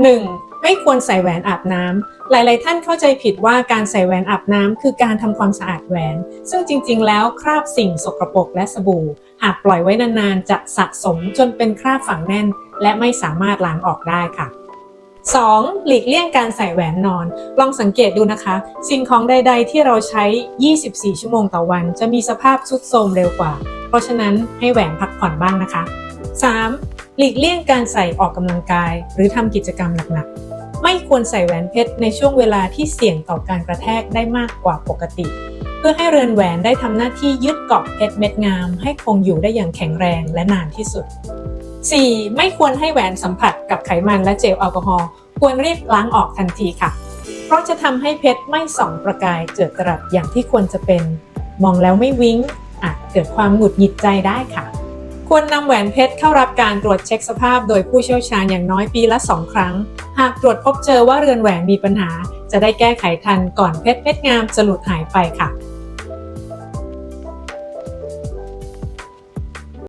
1. ไม่ควรใส่แหวนอาบน้ำหลาย ๆ ท่านเข้าใจผิดว่าการใส่แหวนอาบน้ำคือการทำความสะอาดแหวน ซึ่งจริง ๆ แล้วคราบสิ่งสกปรกและสบู่ หากปล่อยไว้นาน ๆ จะสะสมจนเป็นคราบฝังแน่น และไม่สามารถล้างออกได้ค่ะ 2. หลีกเลี่ยงการใส่แหวนนอน ลองสังเกตดูนะคะ สิ่งของใด ๆ ที่เราใช้ 24 ชั่วโมงต่อวัน จะมีสภาพทรุดโทรมเร็วกว่า เพราะฉะนั้นให้แหวนพักผ่อนบ้างนะคะ 3. หลีกเลี่ยงการใส่ออกกำลังกาย หรือทำกิจกรรมหนักๆ ไม่ควรใส่แหวนเพชรในช่วงเวลาที่เสี่ยงต่อการกระแทกได้มากกว่าปกติ เพื่อให้เรือนแหวนได้ทำหน้าที่ยึดเกาะเพชรเม็ดงาม ให้คงอยู่ได้อย่างแข็งแรงและนานที่สุด 4. ไม่ควรให้แหวนสัมผัสกับไขมันและเจลแอลกอฮอล์ควรรีบล้างออกทันทีค่ะ เพราะจะทำให้เพชรไม่ส่องประกายเจิดจรัสอย่างที่ควรจะเป็น มองแล้วไม่วิ้งอาจเกิดความหงุดหงิดใจได้ค่ะ ควรนำแหวนเพชรเข้ารับการตรวจเช็คสภาพโดยผู้เชี่ยวชาญอย่างน้อยปีละ 2 ครั้ง หากตรวจพบเจอว่าเรือนแหวนมีปัญหา จะได้แก้ไขทันก่อนเพชรเม็ดงามจะหลุดหายไปค่ะ